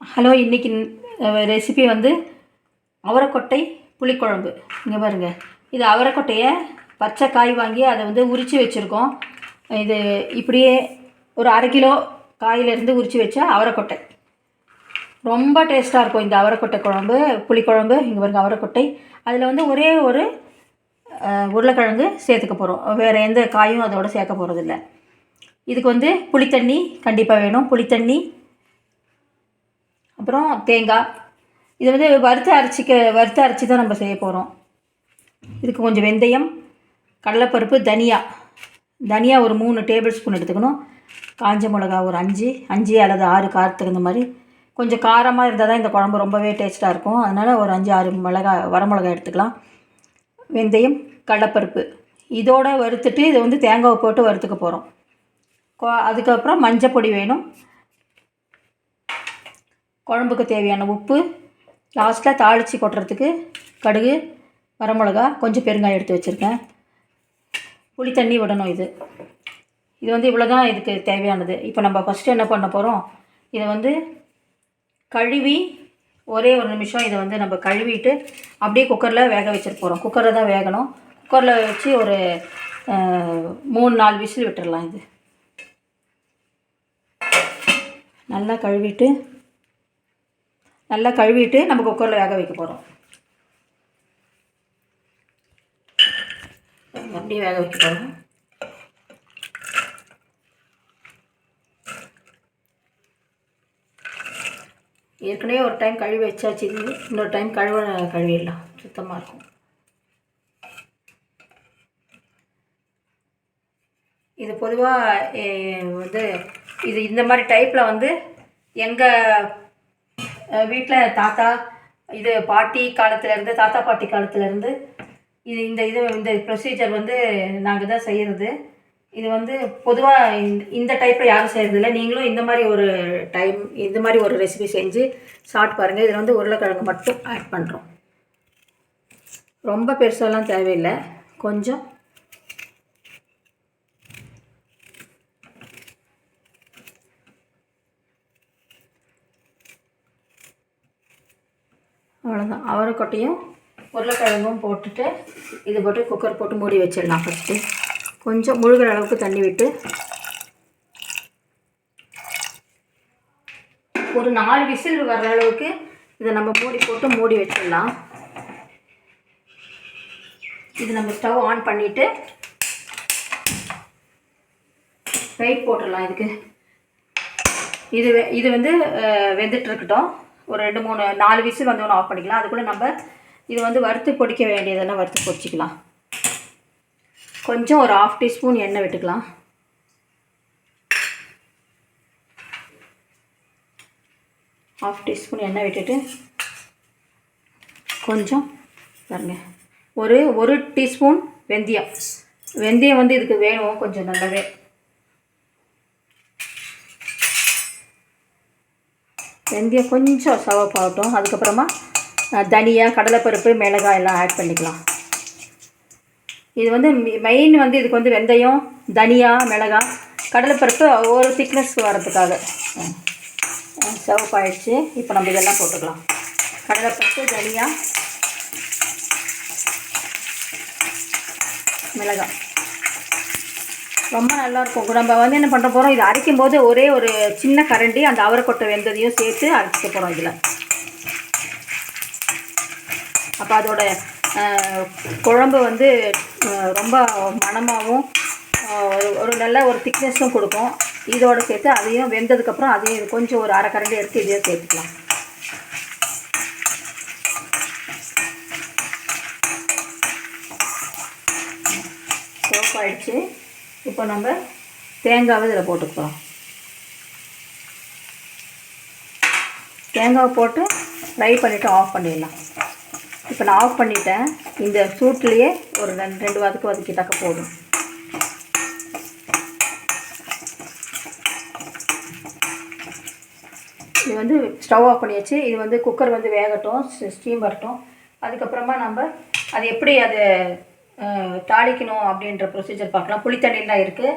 Hello இன்றைக்கி recipe வந்து அவரைக்கொட்டை புளிக்குழம்பு. இங்கே பாருங்கள் இது அவரைக்கொட்டையை பச்சை காய் வாங்கி அதை வந்து உரித்து வச்சுருக்கோம். இது இப்படியே ஒரு அரை கிலோ காயிலேருந்து உரித்து வச்ச அவரைக்கொட்டை. ரொம்ப டேஸ்ட்டாக இருக்கும் இந்த அவரைக்கொட்டை குழம்பு புளிக்குழம்பு. இங்கே பாருங்கள் அவரைக்கொட்டை. அதில் வந்து ஒரே ஒரு உருளைக்கிழங்கு சேர்த்துக்க போகிறோம் வேறு எந்த காயும் அதோடு சேர்க்க போகிறதில்ல இதுக்கு வந்து புளித்தண்ணி கண்டிப்பாக வேணும். புளித்தண்ணி அப்புறம் தேங்காய். இதை வந்து வறுத்து அரைச்சிக்க வறுத்து அரைச்சி தான் நம்ம செய்ய போகிறோம் இதுக்கு கொஞ்சம் வெந்தயம் கடலைப்பருப்பு தனியா. தனியா ஒரு மூணு டேபிள் ஸ்பூன் எடுத்துக்கணும். காஞ்ச மிளகா ஒரு அஞ்சு அஞ்சு அல்லது ஆறு காரத்துக்கு தகுந்த மாதிரி. கொஞ்சம் காரமாக இருந்தால் தான் இந்த குழம்பு ரொம்பவே டேஸ்ட்டாக இருக்கும். அதனால் ஒரு அஞ்சு ஆறு மிளகா வரமிளகா எடுத்துக்கலாம். வெந்தயம் கடலைப்பருப்பு. இதோடு வறுத்துட்டு இதை வந்து தேங்காவை போட்டு வறுத்துக்க போகிறோம் அதுக்கப்புறம் மஞ்சள் பொடி வேணும். குழம்புக்கு தேவையான உப்பு லாஸ்ட்டில் தாளித்து கொட்டுறதுக்கு கடுகு வரமிளகா கொஞ்சம் பெருங்காயம் எடுத்து வச்சுருக்கேன். புளி தண்ணி விடணும் இது. இது வந்து இவ்வளோ தான் இதுக்கு தேவையானது. இப்போ நம்ம ஃபஸ்ட்டு என்ன பண்ண போகிறோம் இதை வந்து கழுவி ஒரே ஒரு நிமிஷம் இதை வந்து நம்ம கழுவிட்டு அப்படியே குக்கரில் வேக வச்சுட்டு போகிறோம் குக்கரில் தான் வேகணும். குக்கரில் வச்சு ஒரு மூணு நாலு விசில் விட்டுடலாம் இது. நல்லா கழுவிட்டு நல்லா கழுவிட்டு நம்ம குக்கரில் வேக வைக்க போகிறோம் அப்படியே வேக வைக்க போகிறோம் ஏற்கனவே ஒரு டைம் கழுவி வச்சாச்சு. இது இன்னொரு டைம் கழுவ கழுவிடலாம். சுத்தமாக இருக்கும். இது பொதுவாக வந்து இது இந்த மாதிரி டைப்பில் வந்து எங்கள் வீட்டில் தாத்தா இது பாட்டி காலத்துலேருந்து தாத்தா பாட்டி காலத்துலேருந்து இது இந்த இது இந்த ப்ரொசீஜர் வந்து நாங்கள் தான் செய்கிறது இது வந்து பொதுவாக இந்த இந்த டைப்பில் யாரும் செய்கிறதில்ல நீங்களும் இந்த மாதிரி ஒரு டைம் இந்த மாதிரி ஒரு ரெசிபி செஞ்சு சாப்பிட்டு பாருங்கள் இதில் வந்து உருளைக்கிழங்கு மட்டும் ஆட் பண்ணுறோம் ரொம்ப பெருசாலாம் தேவையில்லை. கொஞ்சம் அவ்வளோதான் அவரைக்கொட்டையும் உருளைக்கிழங்கும் போட்டுட்டு இது போட்டு குக்கர் போட்டு மூடி வச்சிடலாம் ஃபஸ்ட்டு கொஞ்சம் முழுகிற அளவுக்கு தண்ணி விட்டு ஒரு நாலு விசில் வர்ற அளவுக்கு இதை நம்ம மூடி போட்டு மூடி வச்சிடலாம். இது நம்ம ஸ்டவ் ஆன் பண்ணிவிட்டு வெயிட் போட்டுடலாம் இதுக்கு. இது இது வந்து வெந்துட்டு இருக்கட்டும். ஒரு ரெண்டு மூணு நாலு விசில் வந்தோன்னு ஆஃப் பண்ணிக்கலாம். அதுக்குள்ளே நம்ம இது வந்து வறுத்து பொடிக்க வேண்டியதெல்லாம் வறுத்து பொடிச்சிக்கலாம். கொஞ்சம் ஒரு ஆஃப் டீஸ்பூன் எண்ணெய் விட்டுக்கலாம். ஆஃப் டீஸ்பூன் எண்ணெய் விட்டுட்டு கொஞ்சம் பாருங்க. ஒரு ஒரு டீஸ்பூன் வெந்தயம். வெந்தயம் வந்து இதுக்கு வேணும் கொஞ்சம் நல்லாவே. வெந்தயம் கொஞ்சம் சவப்பாகட்டும் அதுக்கப்புறமா தனியா கடலைப்பருப்பு மிளகாய் எல்லாம் ஆட் பண்ணிக்கலாம். இது வந்து மெயின் வந்து இதுக்கு வந்து வெந்தயம் தனியா மிளகாய் கடலைப்பருப்பு ஒரு திக்னஸ் வரதுக்காக சவப்பாயிடுச்சு இப்போ நம்ம இதெல்லாம் போட்டுக்கலாம். கடலைப்பருப்பு தனியா மிளகாய். ரொம்ப நல்லா இருக்கும் நம்ம வந்து என்ன பண்ண போகிறோம் இது அரைக்கும் போது ஒரே ஒரு சின்ன கரண்டி அந்த அவரைக்கொட்டை வெந்ததையும் சேர்த்து அரைச்சிக்க போகிறோம் இதில். அப்போ அதோட குழம்பு வந்து ரொம்ப மணமாகவும் ஒரு நல்ல ஒரு திக்னஸும் கொடுக்கும். இதோடு சேர்த்து அதையும் வெந்ததுக்கப்புறம் அதையும் கொஞ்சம் ஒரு அரை கரண்டி எடுத்து இதையும் சேர்த்துக்கலாம். சோப் ஆயிடுச்சு இப்போ நம்ம தேங்காவை இதில் போட்டுக்கலாம் தேங்காவை போட்டு ஃப்ரை பண்ணிவிட்டு ஆஃப் பண்ணிடலாம். இப்போ நான் ஆஃப் பண்ணிட்டேன். இந்த சூட்லேயே ஒரு ரெண்டு ரெண்டு வாரத்துக்கு வதக்கிட்டாக்க போதும். இது வந்து ஸ்டவ் ஆஃப் பண்ணியாச்சு. இது வந்து குக்கர் வந்து வேகட்டும் ஸ்டீம் வரட்டும். அதுக்கப்புறமா நம்ம அது எப்படி அது தாளிக்கணும் அப்படின்ற ப்ரொசீஜர் பார்க்கலாம். புளித்தண்ணிலாம் இருக்குது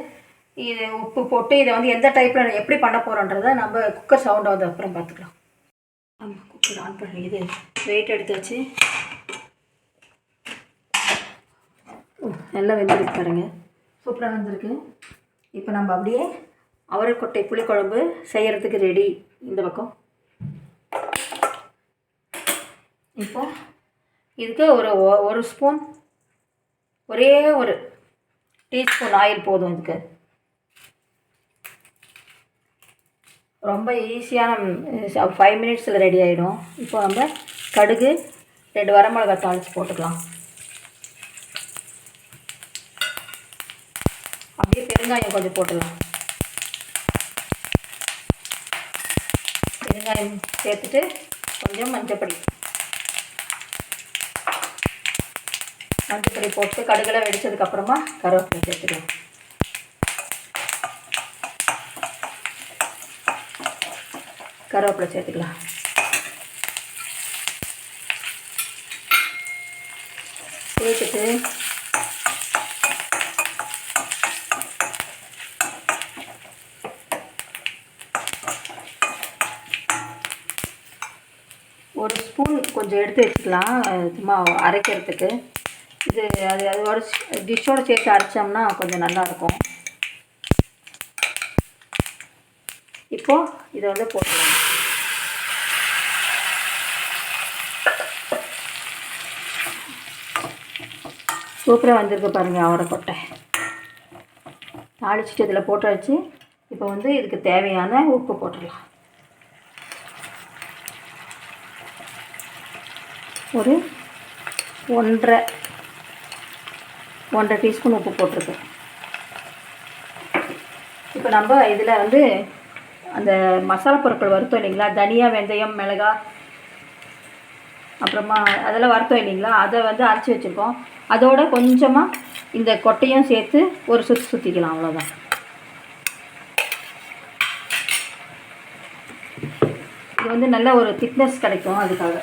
இது உப்பு போட்டு இதை வந்து எந்த டைப்பில் எப்படி பண்ண போகிறோன்றதை நம்ம குக்கர் சவுண்ட் வந்த அப்புறம் பார்த்துக்கலாம். ஆமாம் குக்கர் ஆன் பண்ணி. இது வெயிட் எடுத்து வச்சு. ஓ, நல்லா வெந்திருக்கு பாருங்க. சூப்பராக வந்திருக்கு. இப்போ நம்ம அப்படியே அவரைக்கொட்டை புளிக்குழம்பு செய்கிறதுக்கு ரெடி இந்த பக்கம். இப்போ இதுக்கு ஒரு ஒரு ஸ்பூன் ஒரே ஒரு டீஸ்பூன் ஆயில் போதும் இதுக்கு. ரொம்ப ஈஸியான ஃபைவ் மினிட்ஸில் ரெடி ஆகிடும் இப்போ நம்ம கடுகு ரெண்டு வரமிளகா தாளித்து போட்டுக்கலாம். அப்படியே பெருங்காயம் கொஞ்சம் போட்டுக்கலாம். பெருங்காயம் சேர்த்துட்டு கொஞ்சம் மஞ்சப்பொடி. மஞ்சப்பொடி போட்டு கடுகெல்லாம் வெடித்ததுக்கப்புறமா கருவேப்பிலை சேர்த்துக்கலாம். கருவேப்பிலை சேர்த்துக்கலாம். சேர்த்துட்டு ஒரு ஸ்பூன் கொஞ்சம் எடுத்து வச்சுக்கலாம் சும்மா அரைக்கிறதுக்கு. இது அது அது ஒரு டிஷ்ஷோடு சேர்த்து அரைச்சோம்னா கொஞ்சம் நல்லாயிருக்கும். இப்போது இதை வந்து போட்டுக்கலாம். சூப்பராக வந்திருக்கு பாருங்கள் அவரைக்கொட்டை தாளிச்சிட்டு இதில் போட்டாச்சு. இப்போ வந்து இதுக்கு தேவையான உப்பு போட்டுடலாம். ஒரு ஒன்றரை ஒன்றரை டீஸ்பூன் உப்பு போட்டிருக்கேன். இப்போ நம்ம இதில் வந்து அந்த மசாலா பொருட்கள் வறுத்தோம் இல்லைங்களா? தனியா வெந்தயம் மிளகா அப்புறமா அதெல்லாம் வறுத்தோம் இல்லைங்களா? அதை வந்து அரைச்சி வச்சுருக்கோம். அதோட கொஞ்சமாக இந்த கொட்டையும் சேர்த்து ஒரு சுற்றி சுற்றிக்கலாம் அவ்வளோதான் இது வந்து நல்ல ஒரு திக்னஸ் கிடைக்கும் அதுக்காக.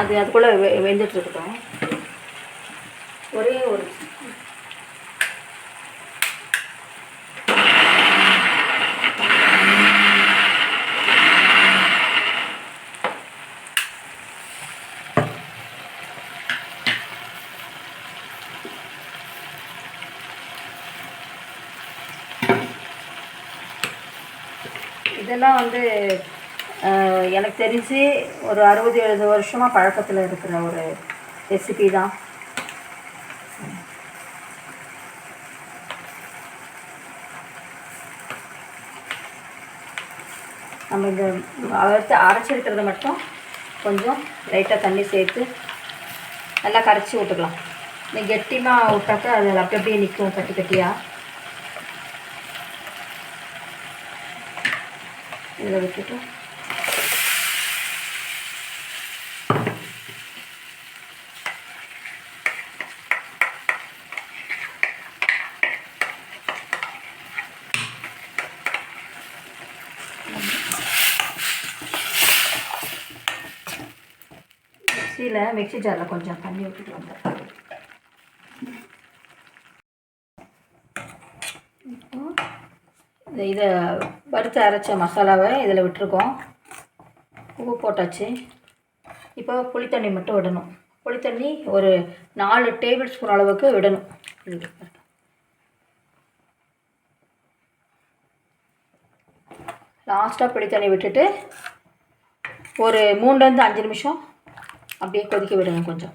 அது அதுக்குள்ளே வெ வெந்துட்டு ஒரே ஒரு இதெல்லாம் வந்து எனக்கு தெரிஞ்சு ஒரு அறுபது எழுபது வருஷமாக பழக்கத்தில் இருக்கிற ஒரு ரெசிபி தான். நம்ம இந்த அரைச்சி அரைச்சிருக்கிறத மட்டும் கொஞ்சம் லைட்டாக தண்ணி சேர்த்து நல்லா கரைச்சி விட்டுக்கலாம். இந்த கெட்டிமாக விட்டாக்கா அதில் அப்படி அப்படியே நிற்கும் கட்டி கட்டியாக இதில் விட்டுட்டு மிக்சியில் மிக்ஸி ஜாரில் கொஞ்சம் தண்ணி விட்டுட்டு வந்துடுறேன் இப்போ இந்த இதை வறுத்து அரைச்ச மசாலாவை இதில் விட்டுருக்கோம். உப்பு போட்டாச்சு. இப்போ புளித்தண்ணி மட்டும் விடணும். புளித்தண்ணி ஒரு நாலு டேபிள் ஸ்பூன் அளவுக்கு விடணும். லாஸ்ட்டாக புளித்தண்ணி விட்டுட்டு ஒரு மூணுலேருந்து அஞ்சு நிமிஷம் அப்படியே கொதிக்க விடுங்க கொஞ்சம்.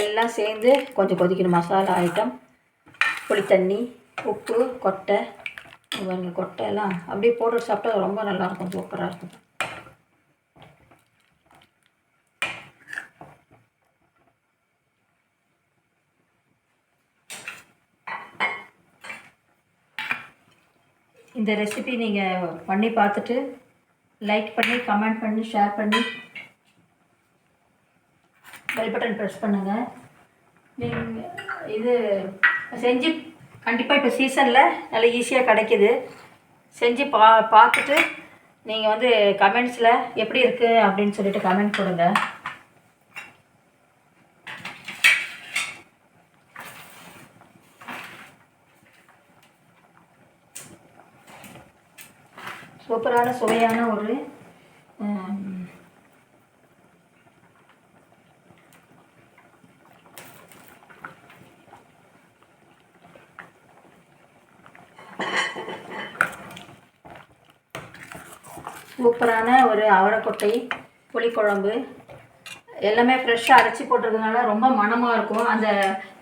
எல்லாம் சேர்ந்து கொஞ்சம் கொதிக்கணும். மசாலா ஐட்டம் புளித்தண்ணி உப்பு கொட்டை. கொஞ்சம் கொட்டை எல்லாம் அப்படியே போட்டு சாப்பிட்டா ரொம்ப நல்லாயிருக்கும். சூப்பராக இருக்கும். இந்த ரெசிபி நீங்கள் பண்ணி பார்த்துட்டு லைக் பண்ணி கமெண்ட் பண்ணி ஷேர் பண்ணி பெல் பட்டன் ப்ரெஸ் பண்ணுங்கள் நீங்கள் இது செஞ்சு கண்டிப்பாக இப்போ சீசனில் நல்லா ஈஸியாக கிடைக்கிது. செஞ்சு பா பார்த்துட்டு நீங்கள் வந்து கமெண்ட்ஸில் எப்படி இருக்குது அப்படின்னு சொல்லிட்டு கமெண்ட் கொடுங்க. சூப்பரான சுவையான ஒரு சூப்பரான ஒரு அவரைக்கொட்டை புளிக்குழம்பு. எல்லாமே ஃப்ரெஷ்ஷாக அரைச்சி போட்டிருக்கனால ரொம்ப மணமாக இருக்கும். அந்த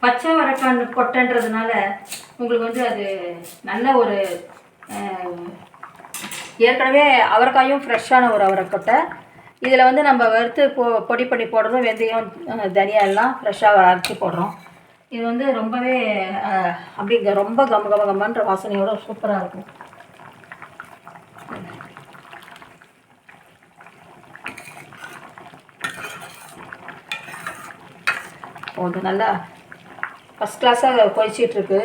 பச்சை வரக்கான் கொட்டைன்றதுனால உங்களுக்கு வந்து அது நல்ல ஒரு ஏற்கனவே அவரைக்காயும் ஃப்ரெஷ்ஷான ஒரு அவரைக்கொட்டை. இதில் வந்து நம்ம வறுத்து பொ பொடி பண்ணி போடுறதும் வெந்தயம் தனியா எல்லாம் ஃப்ரெஷ்ஷாக அரைச்சி போடுறோம். இது வந்து ரொம்பவே அப்படிங்க அப்படி ரொம்ப கம கம கமன்ற வாசனையோட சூப்பராக இருக்கும். போது நல்லா ஃபஸ்ட் கிளாஸாக கொதிச்சிட்ருக்கு.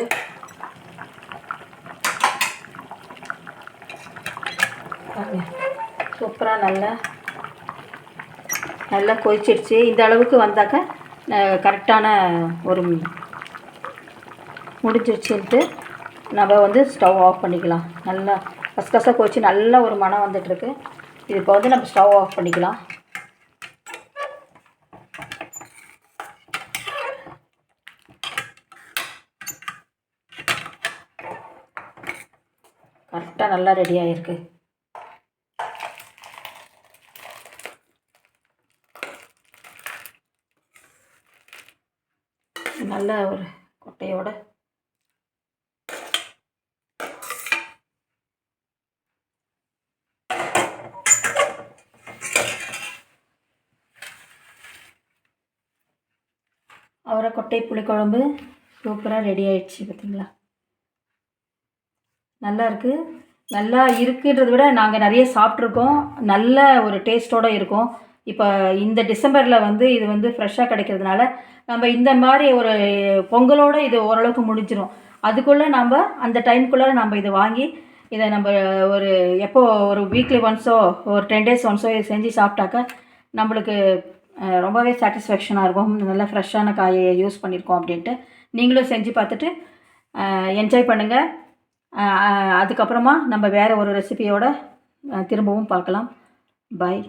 சூப்பராக நல்லா நல்லா கொதிச்சிடுச்சு. இந்த அளவுக்கு வந்தாக்க கரெக்டான ஒரு முடிஞ்சிருச்சுன்ட்டு நம்ம வந்து ஸ்டவ் ஆஃப் பண்ணிக்கலாம். நல்லா ஃபஸ்ட் கிளாஸாக நல்ல ஒரு மனம் வந்துட்டுருக்கு. இது இப்போ வந்து நம்ம ஸ்டவ் ஆஃப் பண்ணிக்கலாம். கரெக்டாக நல்லா ரெடி ஆகிருக்கு நல்ல ஒரு கொட்டையோட. அவரை கொட்டை புளிக்குழம்பு சூப்பராக ரெடி ஆயிடுச்சு பார்த்தீங்களா? நல்லா இருக்குது நல்லா இருக்குன்றத விட நாங்கள் நிறைய சாப்பிட்ருக்கோம் நல்ல ஒரு டேஸ்ட்டோடு இருக்கும். இப்போ இந்த டிசம்பரில் வந்து இது வந்து ஃப்ரெஷ்ஷாக கிடைக்கிறதுனால நம்ம இந்த மாதிரி ஒரு பொங்கலோடு இது ஓரளவுக்கு முடிஞ்சிடும் அதுக்குள்ளே நம்ம அந்த டைம்குள்ளே நம்ம இதை வாங்கி இதை நம்ம ஒரு எப்போ ஒரு வீக்லி ஒன்ஸோ ஒரு டென் டேஸ் ஒன்ஸோ இதை செஞ்சு சாப்பிட்டாக்க நம்மளுக்கு ரொம்பவே சாட்டிஸ்ஃபேக்ஷனாக இருக்கும். நல்ல ஃப்ரெஷ்ஷான காயை யூஸ் பண்ணியிருக்கோம் அப்படின்ட்டு நீங்களும் செஞ்சு பார்த்துட்டு என்ஜாய் பண்ணுங்கள் அதுக்கப்புறமா நம்ம வேறு ஒரு ரெசிபியோட திரும்பவும் பார்க்கலாம். பாய்